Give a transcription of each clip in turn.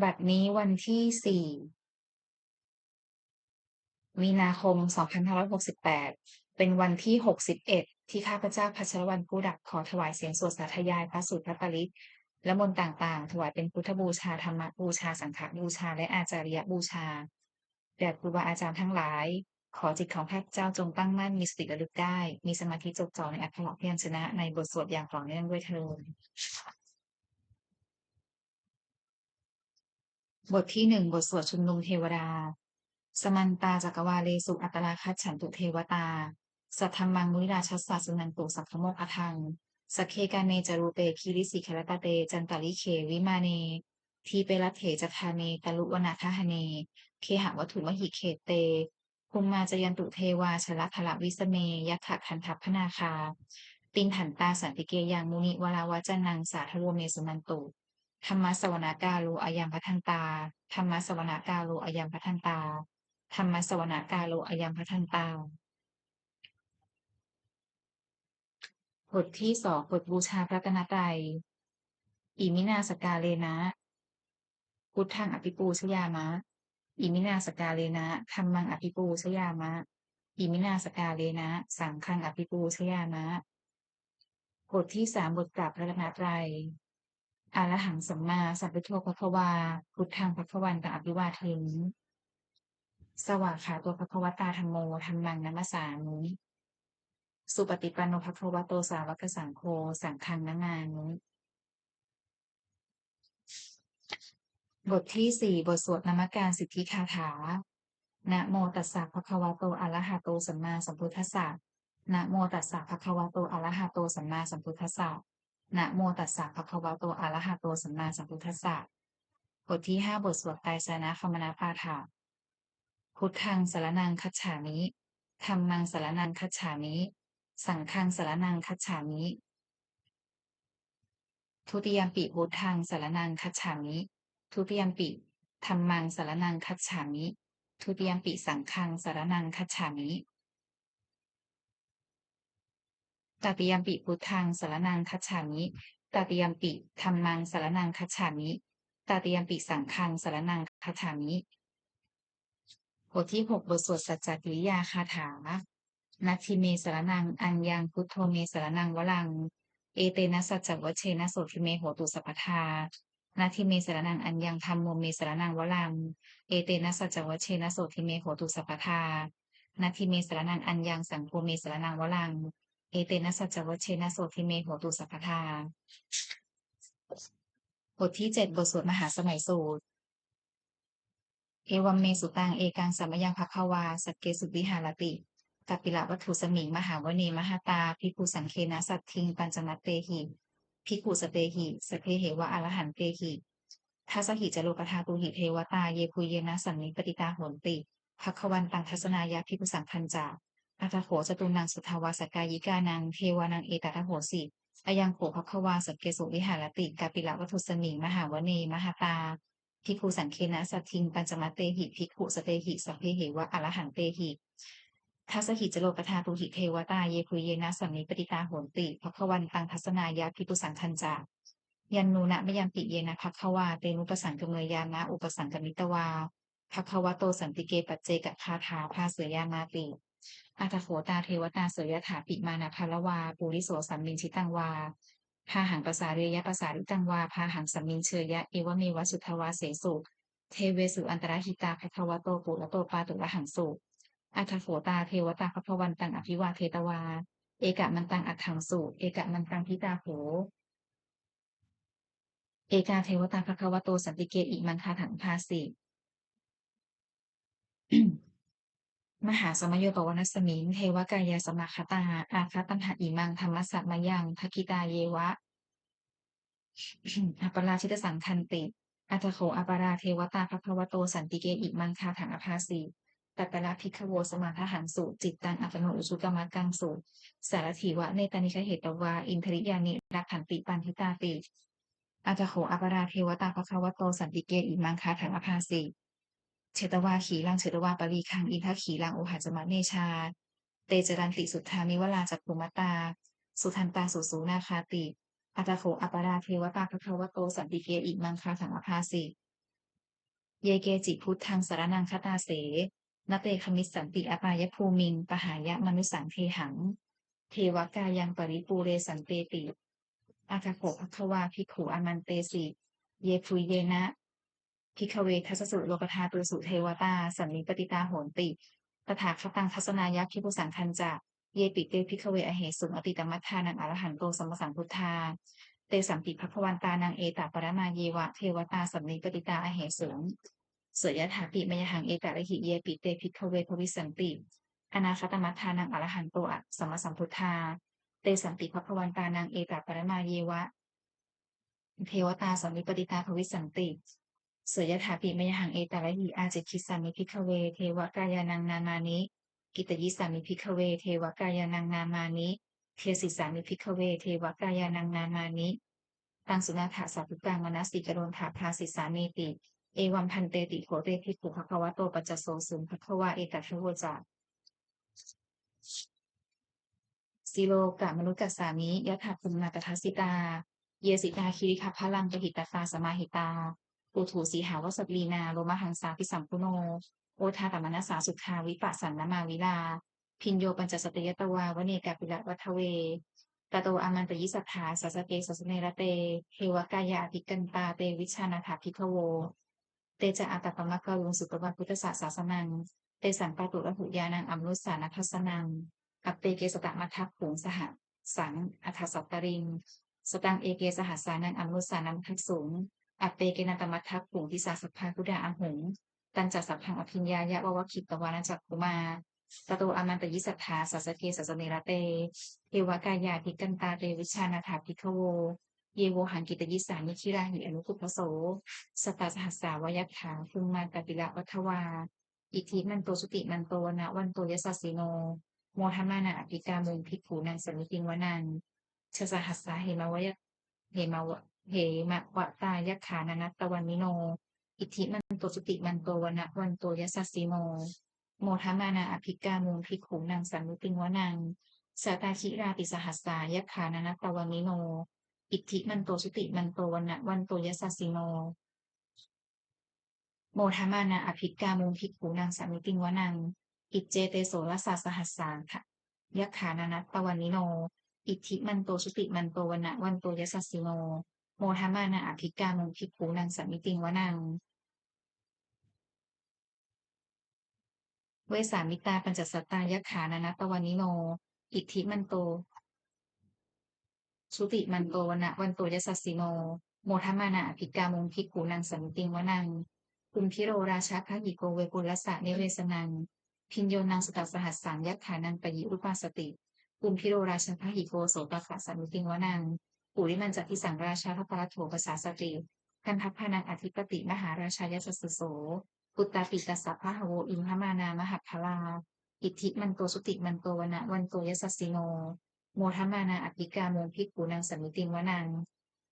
บัดนี้วันที่สี่มีนาคม 2568 เป็นวันที่ 61 ที่ข้าพเจ้าพัชรวรรณผู้ดับขอถวายเสียงสวดสาธยายพระสูตรพระปริตรและมนต์ต่างๆ ถวายเป็นพุทธบูชาธรรมบูชาสังฆบูชา และอาจาริยบูชาแด่ครูบาอาจารย์ทั้งหลาย ขอจิตของข้าพเจ้าจงตั้งมั่นมีสติระลึกได้ มีสมาธิจดจ่อในอัคระพยัญชนะในบทสวดอย่างต่อเนื่องด้วยเทอญ บทที่หนึ่งบทสวดชุมนุมเทวดา สมันตาจักรวาเลสุอัตราคัจฉันตุเทวตา สัทธรมังมุนิราชัสสะสุนันตุสัพพโมคทังสักเคกาเนจารุเตคิริสิเครตาเต จันตาลิเควิมาเน ทีเปรัตเถจทาเนตลุวนาทหเน เคหะวัตถุมหิเขตเตภูมิมาจยันตุเทวาชละทละวิสเมยัตถะคันทัพพนาคา ตินถันตาสันติเกยังมุนิวลาวจันนังสาทโรเมสุนันตุ ธรรมสวนากาโลอายังพัทันตา ธรรมสวนากาโลอายังพัทันตา ธรรมสวนากาโลอายังพัทันตาบทที่สองบทบูชาพระตนตรัยอิมินาสกาเลนะ พุทธังอภิปูชยามะ อิมินาสกาเลนะธรรมังอภิปูชยามะ อิมินาสกาเลนะ สังฆังอภิปูชยามะ บทที่สามบทกราบพระตนตรัย อรหังสัมมาสัมพุทโธภควา พุทธังภควันตอภิวาเทนสวากขาตัวภควตาธรรมโมธรรมังนัมสานุสุปฏิปันโนภควโตสาวกสังโฆสังฆังนามานุบทที่สี่บทสวดนมัการสิทธิคาถา นะโมตัสสะภะคะวะโตอะระหะโตสัมมาสัมพุทธัสสะ นะโมตัสสะภะคะวะโตอะระหะโตสัมมาสัมพุทธัสสะ นะโมตัสสะภะคะวะโตอะระหะโตสัมมาสัมพุทธัสสะบทที่ห้าบทสวดไตรสรณคมนาปาฐาพุทธังสารนังคัจฉามิธรรมังสารนังคัจฉามิสังฆังสารนังคัจฉามิทุติยมปิพุทธังสารนังคัจฉามิทุติยมปิธรรมังสารนังคัจฉามิทุติยมปิสังฆังสารนังคัจฉามิ ตติยมปิพุทธังสารนังคัจฉามิตติยมปิธรรมังสารนังคัจฉามิตติยมปิสังฆังสารนังคัจฉามิบทที่หกบทสวดสัจจกิริยาคาถานาทิเมสารนัง อัญญังพุทโธเมสารนังวลัง เอเตนะสัจจวเชนะโสทิเมโหตุสัพพทานาทิเมสารนังอัญญังธรรมโมเมสารนังวลัง เอเตนะสัจจวเชนะโสทิเมโหตุสัพพทานาทิเมสารนังอัญญังสังโฆเมสารนังวลัง เอเตนะสัจจวเชนะโสทิเมโหตุสัพทาบทที่เจ็ดบทสวดมหาสมัยสูตร เอวัมเมสุตังเอกังสัมยังภควา สักเกสุวิหารติกัปปิละวัตถุสมิง มหาวเนมหาตาพิกุสังเคนะสัตทิง ปัญจมัตเตหิพิกุสเตหิสเพเหวะอรหันเตหิทัสหิจโลกธาตุหิเทวตา เยภูเยนะสันนิปติตาโหนติภควันตังทัศนายาพิกุสังคันจา อัตโขจตุนังสุทาวาสกายิกานังเทวานังเอตตะโหสิอายังโขภควาสักเกสุวิหารติกัปปิละวัตุสมิงมหาวเนมหาตาพิคุสังเคนะสัตทิงปัญจมเตหิพิคุสเตหิสัพเพเหวะอรหังเตหิทัสหิจโลปทาตุหิเทวตาเยคุเยนะสัมนิปติตาโหนติภควันตังทัศนายาพิปุสังคันจายันนูนะมยัมปิเยนะภควาเตนุปสังกเมยานะอุปสังกมิตวาภควโตสันติเกปัจเจกคาถาภาเสยามาติ อัตโขตาเทวตาเสยถาปิมานาภารวา ปุริโสสัมมินชิตังวาพาหังภาษาเรียภาษาริตังวาพาหังสัมมินเชยะเอวเมวสุทวาเสสุเทเวสุอันตรหิตาภควโตปุระโตปาตุระหังสุอัตโขตาเทวตาภพวันตังอภิวาเทตวา เอกะมันตังอัตถังสุเอกะมันตังพิตาโหเอกาเทวตาภควโตสันติเกอิมันคาถังภาสิ มหาสมโยปวนสมิงเทวกายาสมาคตา อาคาตัมหะอิมังธรรมสัมมยังภกิตาเยวะอัปราชิตสังคันติ อัตโขอัปราเทวตาภควโตสันติเกอิมังคาถังอภาสีตัปราพิกโวสมาทหังสุจิตตังอัปโนอุชุกรรมกังสุสารถีวะเนตานิคเหตวา อินทริยานิรักขันติปันทิตาติอัตโขอัปราเทวตาภควโตสันติเกอิมังคาถังอภาสี เชตวาขีลังเชตวาปรีคังอินทขีลังโอหะจมะเนชา เตจรันติสุทธามิวลาจักภูมตา สุทันตาสุสูนาคาติ อัตโขอัปราเทวตาภควโตสันติเกอิมังคาถังอภาสีเยเกจิพุทธังสารนังคตาเสนเตคมิสสันติอปายภูมิง ปหายะมนุสังเทหัง เทวกายังปริปูเรสันเตติ อาคาโขภัควาภิกขุอามันเตสิ เยฟุยเยนะ พิกเวทัสสุโลกธาตุสุเทวตา สันนิปติตาโหนติ ตถาคตังทัศนายักขิปุสังคันจะ เยปิเตพิกเวอเหสุงอติตมัทธานังอรหันโตสมสังพุทธา เตสัมปิภควันตานางเอตาปรมาเยวะเทวตาสัมนิปติตาอเหสุงเสยยถาปิมยหังเอตาระหิเยปิเตพิกเวภวิสันติ อนาคตมัทธานังอรหันโตอสมสัมพุทธา เตสัมปิภควันตานางเอตาปรมาเยวะ เทวตาสัมนิปติตาภวิสันติ สยยถาปิมยหังเอตาระหิอาเจคิสามิพิกเว เทวกายานังนามานิ กิตยิสามิพิกเว เทวกายานังนามานิเทศิสามิพิกเว เทวกายานังนามานิ ตังสุนาถาสัพพุกังมนัสสิกโรนถาภาสิสามีติ เอวัมพันเตติโหเตภิกขุภควะโตปัจจโสสุนภควะเอตัทโวจาสิโลกะมนุกัสสามิยะถาคุมนาตทัสสิตา เยสิตาคิริคพลังปหิตตาสมาหิตา ปุถุสีหาวสตลีนาโลมหังสาพิสัมพุโน โอทาตมนัสสาสุขาวิปัสสันนมาวิลา พินโยปัญจสตยตวาวเนกาปิละวัทเวตโตอามันตยิสัทธาสัสเกสัสเนระเตเทวกายาภิกันตาเตวิชานาถาภิกขโว เตจะอาตตปมะกะลุงสุตวันพุทธศาสสนัง เตสันปาตุระหุยานังอัมนุสานัทัสนังอัปเตเกสตะมัททักขุงสหสังอัทสัตตริงสตังเอเกสหัสานังอัมนุสานัมทักสูง อัปเกนันตมัทักขุงทิสาสัพพาคุดาอังหงตันจัสสัพพังอภิญญายะวะวคิตตวานันจักคุมาตโตอามันตยิสัทธาสัสเกสัสเนระเตเทวกายาภิกันตาเตวิชานาถาภิกโว เยโวหังกิตยิสานิชิราหิอนุคุปโส สตาสหัสสาวยขาคุมมาตปิละวัทวา อิทิมันโตสุติมันโตนะวันโตยสัสสิโน โมทมานาอภิกามุงภิกขูนังสมิติงวนังชสหัสสาเหมาวยเหมาว เหมะวะตายขานานัตตวันนิโน อิทธิมันโตสุติมันโตวนะวันโตยสัสสิโนโมทมานาอภิกามุงภิกขูนังสันนุติงวนังสตาคิราติสหัสสายะขานานัตตวันนิโน อิทธิมันโตสุติมันโตวันะวันโตยสัสสิโนโมทมานาอภิกามุงภิกขูนังสันนุติงวนังอิจเจเตโสรสาสหัสสาค่ะยักขานานัตตวันนิโนอิทธิมันโตสุติมันโตวันะวันโตยสัสสิโน โมทมานาอภิกามุงภิกขูนังสัมมิติงวนัง เวสามิตาปัญจสตายักขานานัตวันนิโน อิทธิมันโต สุติมันโตวันะวันโตยสัสสิโนโมทมานาอภิกามุงภิกขูนังสัมมิติงวนังคุมพิโรราชาคหิโกเวกุลสะเนเวสนัง พินโยนังสตัสสหัสสังยักขานังปยิรุปาสติกุมพิโรราชาพหิโกโสตคะสัมมิติงวนัง ปุริมันจติสังราชาพระปรโถภาษาสติกันทัพพานังอธิปติมหาราชายสสโสปุตตาปิตัสสะพะหโวอิมหมานามหัพพลาอิทธิมันโตสุติมันโตวนะวันโตยสัสสิโน โมทมานาอภิกาโมงพิกขุนังสมิติงวนัง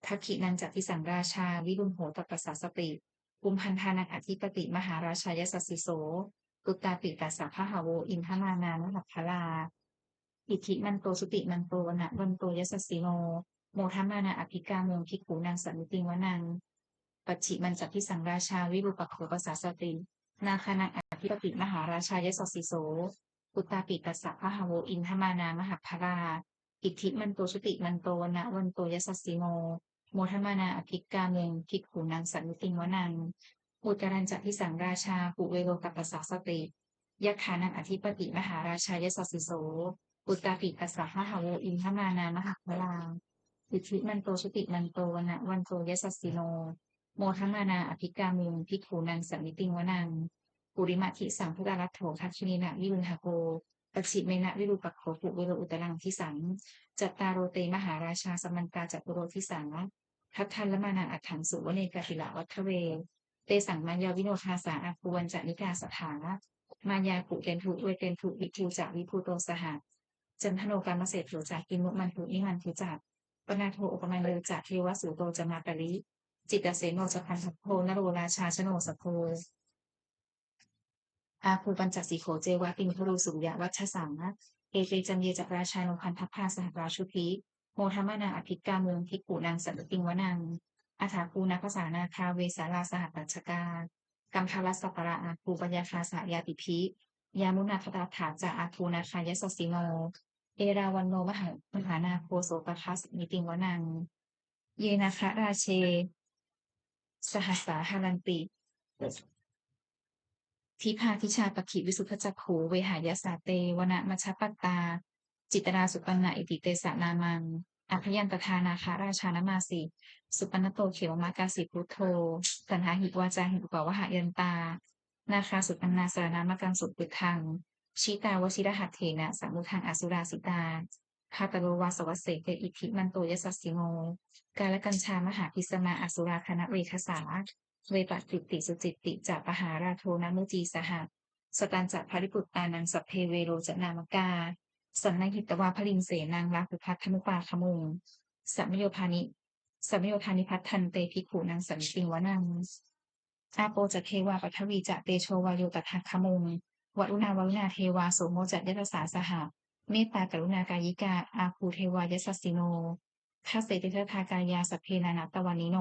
ทักขินังจติสังราชา วิรุณโหตปัสสาสติกุมพันธานังอธิปติมหาราชายสสสิโสปุตตาปิตัสสะพะหโวอิมหมานามหัพพลาอิทธิมันโตสุติมันโตวนะวันโตยสัสสิโน โมทมานาอภิกาโมงพิกขุนังสัมมิติงวนังปัจฉิมันจักทิสังราชาวิรุปโขปัสสาสติ นาคานังอธิปติมหาราชายสสิโสปุตตาปิตัสสะพะหโวอินทมานามหัพรา อิทธิมันโตสุติมันโตนะวันโตยสัสสิโนโมทมานาอภิกาเมงภิกขุนังสันนิติงวนังอุตรัญจทิสังราชาปุเวโลกัปปสสาสติยักขานังอธิปติมหาราชายสสิโสปุตตาปิตัสสะพะหโวอินทมานามหัพพรา อิทธิมันโตสุติมันโตวนะวันโตยสัสสิโน โมทัมานาอภิกามุงภิกขุนังสัมมิติงวนังปุริมาทิสังพุทธรัตโถทัชนีนะวิรุณหโกปัจฉิเมนะวิรูปักโขปุเวโรอุตรังทิสังจัตตารโรเตมหาราชาสมันตาจัตุโรทิสังทัตทันละมานาอัฏฐังสุวเนกาปิละวัทเว เตสังมัญญาวิโนทาสาอาภูวันจนิกาสถานมายาปุเกนทุเวเกนทุวิทูจาวิภูโตสหจันทโนกรรมเศรษฐจากกินมุมันทุนิมันทุจัก ปนาโทอุปมาเลจากเทวสุโตจะมาปริ จิตเสโนจะพันธโพนโรราชาชโนสโพอาภูปัญจสีโขเจวะปินพรูสุยะวัชสังเอเตจันเยจักราชานุพันทพาสหราชุพีโมทมานาอภิกาเมืองพิกุนางสันติงวนังอาถาภูนาภาษานาคาเวสาลาสหปัจจกากัมพลสัปประอาคูปัญญาคาสายาติภิยามุนาคตาถาจาอาคูนาคายสสิโน เอราวันโนมหามหานาโคโสปคัสมิติงวนัง เยนาคะราเช สหัสสาหารันติ ทิพาทิชาปขิวิสุทธจักขูเวหายาสาเตวนะมัชปตา จิตราสุปันนาอิติเตสะนามังอภยันตทานาคาราชานมาสิสุปันโตเขวมากาสิพุทโธ สันหาหิวาจาหิปวะหะยันตา นาคาสุปันนาสารนามกังสุปุทัง ชิตาวชิรหัตเถนะสัมุทังอสุราสิตาคาตโลวาสวัสเสเกอิทิมันโตยสัสสิโงกาลกัญชามหาพิสมาอสุราคณะเวคสาเวปัตติติสุจิตติจะปหาราโทนามุจีสหสตันจะภริปุตตานังสัพเพเวโรจนามกา สันนหิตวาพลิงเสนางลาภุพัทธนุปาขมุงสัมโยพานิสัมโยพานิพัทธันเตภิกขุนางสันติงวนังอาโปจะเทวาปัทวีจะเตโชวาโยตถาคมุง วรุณาวรุณาเทวาโสโมจะยตสาสหะเมตตากรุณากายิกา อาภูเทวายสัสสิโนข้าเสติทธากายาสัพเพนานาตวานิโน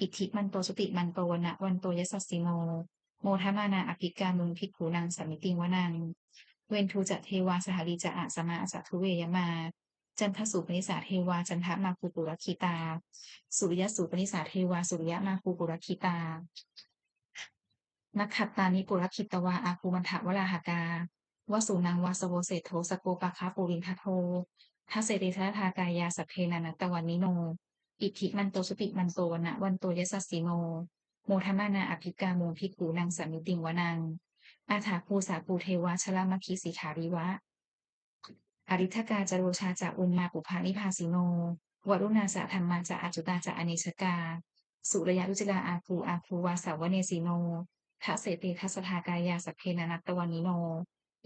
อิทธิมันโตสติมันโตวนะวันโตยสัสสิโน โมทมานาอภิกามุนภิกขุนางสัมมิติงวนัง เวนทูจะเทวาสหรีจะอาสมาอสทุเวยมา จันทสุปนิสาเทวาจันทมาภูปุรคิตา สุริยสุปนิสาเทวาสุริยมาภูปุรคิตา นักขัตตานิปุรคิตวาอาคูมันทวราหากาวสุนังวาสโวเศโทสโกปะคาปุรินทโททัเสติททากายาสัพเพนันตวันนิโน อิทิมันโตสุติมันโตวนะวันโตยสัสสิโนโมทมานาอภิกาโมภิกขุนางสามิติงวนัง อาถาภูสาปูเทวะชลามคีสิขาริวะ อริทกาจโรชาจะอุมมาปุภานิพาสิโนวรุณาสะธรรมาจะอจุตาจะอเนชกา สุรยารุจิลาอาภูอาภูวาสาวเนสิโน ทัเสติทัสทากายาสัพเพนันตวันนิโน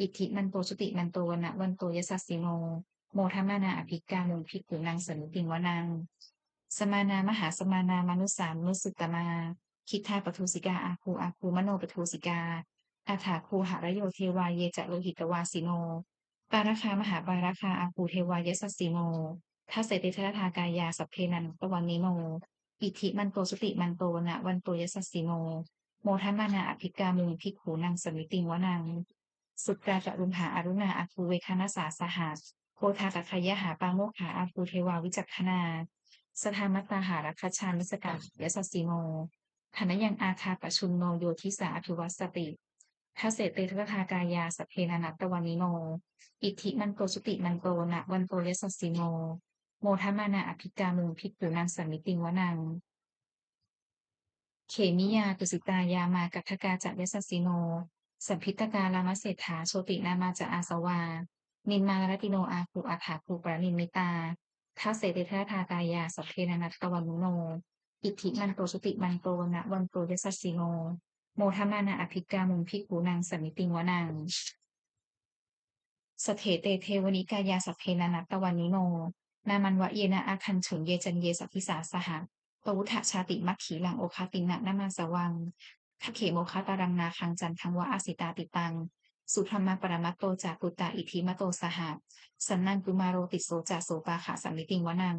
อิทธิมันโตสุติมันโตวนะวันโตยสัสสิโน โมทมานาอภิกามุภิกขุนางสนุติงวนัง สมานามหาสมานามนุสามนุสุตมา คิทาปทุสิกาอาคูอาคูมโนปทุสิกา อาถาคูหารโยเทวาเยจะโลหิตวาสิโน ปาราคามหาปาราคาอาคูเทวายสัสสิโนทัเสติททากายาสัพเพนันตวันนิโนอิทธิมันโตสุติมันโตนะวันโตยสัสสิโน โมทมานาอภิกามุงภิกขุนางสมิติงวนัง สุตราจรุมหาอารุณาอาภูเวคณสาสหัสโพธาตคยหาปาโมกหาอาภูเทวาวิจักขนาสธามตาหารัคชานิสกายสสิโมธนยังอาคาปชุนโนโยทิสาอภิวัสติทัเสเตททากายาสเพนานัตตวานิโน อิทธิมันโตสุติมันโตนะวันโตยสสิโนโมทมานาอภิกามุงภิกขุนางสัมมิติงวนัง เขมิยาตุสิตายามากัทกาจัยสสิโน สัมพิตการามเศรษฐาโชตินามาจะอาสวา นินมารติโนอาภูอาถาภูปรนินมิตาท้าเสติทาทากายาสัพเพนัตตวันุโน อิทธิมันโตสุติมันโตนะวันโตยสสสิโน โมทมานาอภิกามุงพิกูนางสมิติงวนังสเถเตเทวนิกายาสัพเพนัตตวันุโน นามันวะเยนะอาคันฉุนเยจันเยสัพพิสาสหะ ปวุฒชาติมัคขีหลังโอคาตินะนามาสวังทักเขโมคาตารังนาคังจันทังวะอาสิตาติตัง สุธรรมปรมัตโตจากุตตาอิทิมโตสหะสันนันกุมาโรติโสจาโสปาขาสัมมิติงวนัง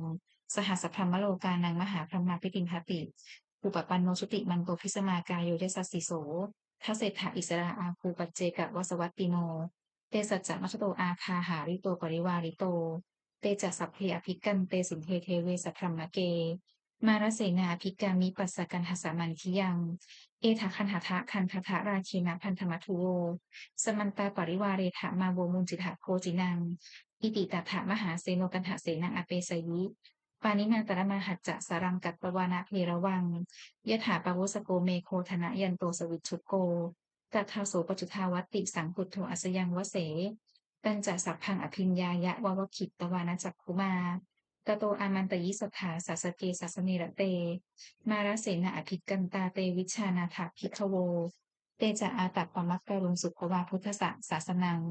สหัสพรมโลกานังมหาพรหมาพิตินทติ อุปปันโนชุติมันโตพิสมากายโยเดสัสสิโสทัเศธาอิสราอาภูปัจเจกวสวัตติโน เตสัจจะมัชโตอาคาหาริโตปริวาริโต เตจัสัพเพอภิกันเตสินเทเทเวสัพรมเก มารเสนาภิกามิปัสสกันหัสมันทิยัง เอถาคันหาทะคันทะทะราชีนะพันธมัทุโว สมันตาปริวาเรถามาโวมุนจิตาโคจินัง อิติตถามหาเซโนกันหาเสนังอเปสยิปานินาตระมาหัจจะสารังกัตปวานาเพระวังยะถาปวุสโกเมโคธนะยันโตสวิชุโกกัทาโสปจุทาวัติสังพุทโธอัสยังวเส ตันจะสัพพังอภิญญายะวาวคิตตวานาจักคุมา ตโตอามันตยิสถาสัสเกสัสเนระเต มาราเสนาอภิกันตาเตวิชานาถาพิคโว เตจะอาตัปปมักกรุงสุขวาพุทธะศาสนัง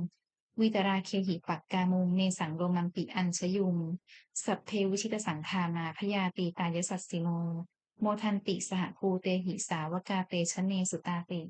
วิตราเคหิปักกามุงเนสังโรมังปิอัญชยุง สัพเทวิชิตสังคามาพยาตีตายสัสสิโนโมทันติสหภูเตหิสาวกาเตชเนสุตาติ